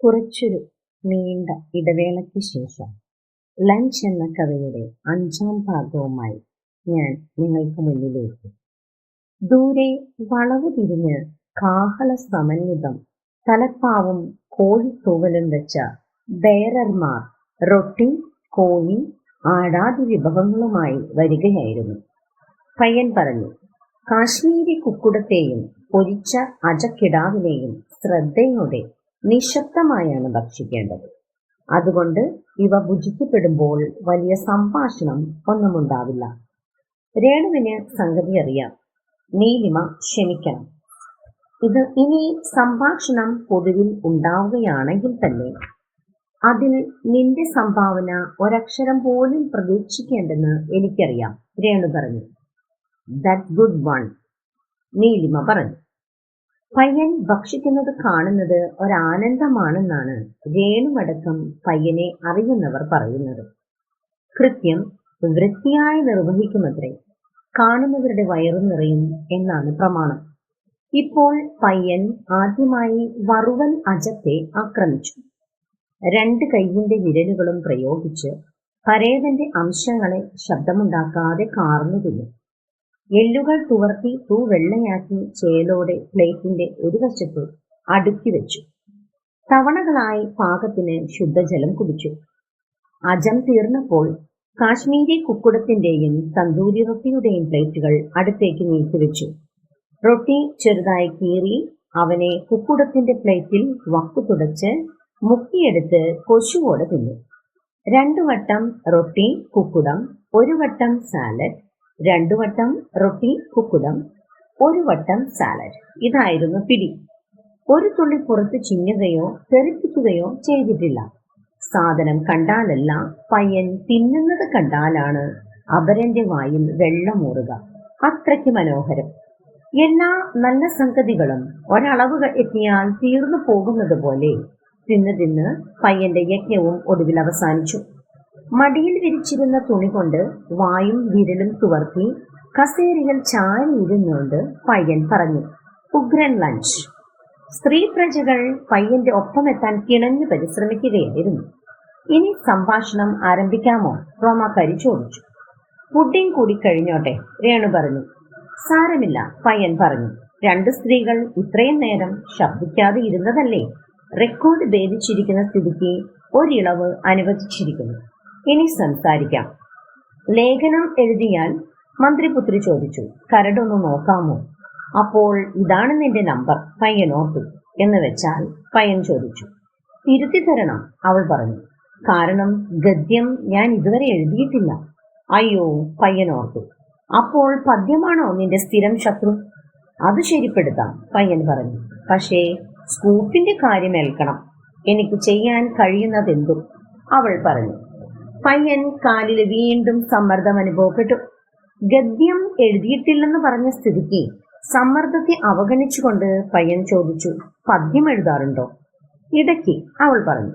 കുറച്ചൊരു നീണ്ട ഇടവേളയ്ക്ക് ശേഷം ലഞ്ച് എന്ന കഥയുടെ അഞ്ചാം ഭാഗവുമായി ഞാൻ നിങ്ങൾക്ക് മുന്നിലേക്ക്. ദൂരെ വളവ് തിരിഞ്ഞ് കാഹള സമന്വിതം തലപ്പാവും കോഴിത്തൂവലും വെച്ച ബേരർമാർ റൊട്ടി കോഴി ആടാതി വിഭവങ്ങളുമായി വരികയായിരുന്നു. പയ്യൻ പറഞ്ഞു കാശ്മീരി കുക്കുടത്തെയും പൊരിച്ച അജക്കിടാവിനെയും ശ്രദ്ധയോടെ നിശബ്ദമായാണ് ഭക്ഷിക്കേണ്ടത്. അതുകൊണ്ട് ഇവ ഭുജിക്കപ്പെടുമ്പോൾ വലിയ സംഭാഷണം ഒന്നുമുണ്ടാവില്ല രേണുവിന് സംഗതി അറിയാം. നീലിമ ക്ഷമിക്കണം. ഇത് ഇനി സംഭാഷണം പൊതുവിൽ ഉണ്ടാവുകയാണെങ്കിൽ തന്നെ അതിൽ നിന്റെ സംഭാവന ഒരക്ഷരം പോലും പ്രതീക്ഷിക്കേണ്ടെന്ന് എനിക്കറിയാം രേണു പറഞ്ഞു. ദുഡ് ഗുഡ് വൺ നീലിമ പറഞ്ഞു. പയ്യൻ ഭക്ഷിക്കുന്നത് കാണുന്നത് ഒരാനന്ദമാണെന്നാണ് രേണുവടക്കം പയ്യനെ അറിയുന്നവർ പറയുന്നത്. കൃത്യം വൃത്തിയായി നിർവഹിക്കുമത്രേ. കാണുന്നവരുടെ വയറു നിറയും എന്നാണ് പ്രമാണം. ഇപ്പോൾ പയ്യൻ ആദ്യമായി വറുവൻ അജത്തെ ആക്രമിച്ചു. രണ്ട് കൈയിന്റെ വിരലുകളും പ്രയോഗിച്ച് പരേതന്റെ അംശങ്ങളെ ശബ്ദമുണ്ടാക്കാതെ കാർന്നു തിന്നു. എല്ലുകൾ തുവർത്തി തൂ വെള്ളയാക്കി ചേലോടെ പ്ലേറ്റിന്റെ ഒരു വശത്ത് അടുക്കി വെച്ചു. തവണകളായി പാകത്തിന് ശുദ്ധജലം കുടിച്ചു. അജം തീർന്നപ്പോൾ കാശ്മീരി കുക്കുടത്തിന്റെയും തന്തൂരി റൊട്ടിയുടെയും പ്ലേറ്റുകൾ അടുത്തേക്ക് നീക്കിവെച്ചു റൊട്ടി ചെറുതായി കീറി അവനെ കുക്കുടത്തിന്റെ പ്ലേറ്റിൽ വക്കു തുടച്ച് മുക്കിയെടുത്ത് കൊശുവോടെ തിന്നു. രണ്ടു വട്ടം റൊട്ടി കുക്കുടം ഒരു വട്ടം സാലഡ് രണ്ടു വട്ടം റൊട്ടി കുക്കുടം ഒരു വട്ടം സാലഡ് ഇതായിരുന്നു പിടി. ഒരു തുള്ളി പുറത്ത് ചിങ്ങുകയോ തെറിപ്പിക്കുകയോ ചെയ്തിട്ടില്ല. സാധനം കണ്ടാലല്ല പയ്യൻ തിന്നുന്നത് കണ്ടാലാണ് അപരന്റെ വായിൽ വെള്ളമൂറുക അത്രയ്ക്ക് മനോഹരം. എല്ലാ നല്ല സംഗതികളും. ഒരളവ് എത്തിയാൽ തീർന്നു പോകുന്നത് പോലെ തിന്ന് തിന്ന് പയ്യന്റെ യജ്ഞവും ഒടുവിൽ അവസാനിച്ചു. മടിയിൽ വിരിച്ചിരുന്ന തുണി കൊണ്ട് വായും വിരലും തുവർത്തി കസേരയിൽ ചാരിയിരുന്നുകൊണ്ട് പയ്യൻ പറഞ്ഞു ഉഗ്രൻ ലഞ്ച് സ്ത്രീ പ്രജകൾ പയ്യന്റെ ഒപ്പമെത്താൻ കിണഞ്ഞു പരിശ്രമിക്കുകയായിരുന്നു. ഇനി സംഭാഷണം ആരംഭിക്കാമോ? റോമാക്കാരി ചോദിച്ചു പുഡിംഗ് കൂടി കഴിഞ്ഞോട്ടെ രേണു പറഞ്ഞു. സാരമില്ല പയ്യൻ പറഞ്ഞു. രണ്ട് സ്ത്രീകൾ ഇത്രയും നേരം ശബ്ദിക്കാതെ ഇരുന്നതല്ലേ? റെക്കോർഡ് ഭേദിച്ചിരിക്കുന്ന സ്ഥിതിക്ക് ഒരിളവ് അനുവദിച്ചിരിക്കുന്നു. ഇനി സംസാരിക്കാം. ലേഖനം എഴുതിയാൽ മന്ത്രിപുത്രി ചോദിച്ചു കരടൊന്ന് നോക്കാമോ? അപ്പോൾ ഇതാണ് നിന്റെ നമ്പർ പയ്യൻ ഓർത്തു എന്ന് വെച്ചാൽ പയ്യൻ ചോദിച്ചു. തിരുത്തി തരണം അവൾ പറഞ്ഞു. കാരണം ഗദ്യം ഞാൻ ഇതുവരെ എഴുതിയിട്ടില്ല. അയ്യോ പയ്യൻ ഓർത്തു. അപ്പോൾ പദ്യമാണോ നിന്റെ സ്ഥിരം ശത്രു? അത് ശരിപ്പെടുത്താം പയ്യൻ പറഞ്ഞു. പക്ഷേ സ്കൂപ്പിന്റെ കാര്യം ഏൽക്കണം. എനിക്ക് ചെയ്യാൻ കഴിയുന്നതെന്തും അവൾ പറഞ്ഞു. പയ്യൻ കാലിൽ വീണ്ടും സമ്മർദ്ദം അനുഭവപ്പെട്ടു. ഗദ്യം എഴുതിയിട്ടില്ലെന്ന് പറഞ്ഞ സ്ഥിതിക്ക് സമ്മർദ്ദത്തെ അവഗണിച്ചുകൊണ്ട് പയ്യൻ ചോദിച്ചു പദ്യം എഴുതാറുണ്ടോ? ഇടയ്ക്ക് അവൾ പറഞ്ഞു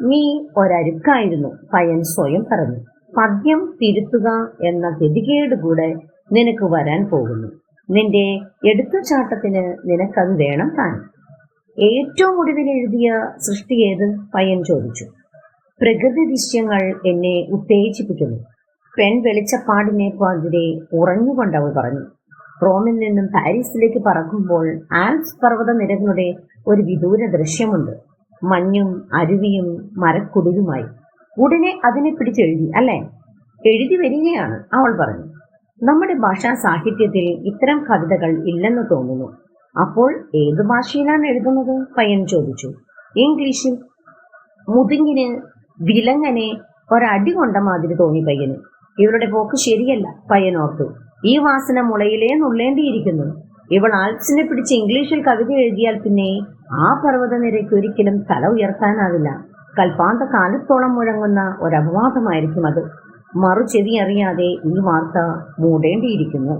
നീ ഒരരുക്കായിരുന്നു പയ്യൻ സ്വയം പറഞ്ഞു. പദ്യം തിരുത്തുക എന്ന ഗതികേട് കൂടെ നിനക്ക് വരാൻ പോകുന്നു. നിന്റെ എടുത്തുചാട്ടത്തിന് നിനക്കത് വേണം താൻ. ഏറ്റവും ഒടുവിൽ എഴുതിയ സൃഷ്ടി ഏത്? പയ്യൻ ചോദിച്ചു. പ്രകൃതി ദൃശ്യങ്ങൾ എന്നെ ഉത്തേജിപ്പിക്കുന്നു. പെൺ വെളിച്ചപ്പാടിനെ പാതിരെ ഉറഞ്ഞുകൊണ്ട് അവൾ പറഞ്ഞു. റോമിൽ നിന്നും പാരീസിലേക്ക് പറക്കുമ്പോൾ ആൽപ്സ് പർവത നിരകളുടെ ഒരു വിദൂര ദൃശ്യമുണ്ട്. മഞ്ഞും അരുവിയും മരക്കുടിലുമായി ഉടനെ അതിനെ പിടിച്ചെഴുതി അല്ലേ? എഴുതി വരികയാണ് അവൾ പറഞ്ഞു. നമ്മുടെ ഭാഷാ സാഹിത്യത്തിൽ ഇത്തരം കവിതകൾ ഇല്ലെന്ന് തോന്നുന്നു. അപ്പോൾ ഏത് ഭാഷയിലാണ് എഴുതുന്നത്? പയ്യൻ ചോദിച്ചു. ഇംഗ്ലീഷിൽ. മുതുങ്ങിന് വിലങ്ങനെ ഒരടി കൊണ്ട മാതിരി തോന്നി പയ്യന്. ഇവളുടെ പോക്ക് ശരിയല്ല പയ്യനോർത്തു ഈ വാസന മുളയിലേ നുള്ളേണ്ടിയിരിക്കുന്നു. ഇവൾ ആൽപ്സിനെ പിടിച്ച് ഇംഗ്ലീഷിൽ കവിത എഴുതിയാൽ പിന്നെ ആ പർവതനിരയ്ക്ക് ഒരിക്കലും തല ഉയർത്താനാവില്ല. കൽപ്പാന്ത കാലത്തോളം മുഴങ്ങുന്ന ഒരപവാദമായിരിക്കും അത്. മറു ചെവി അറിയാതെ ഈ വാർത്ത മൂടേണ്ടിയിരിക്കുന്നു.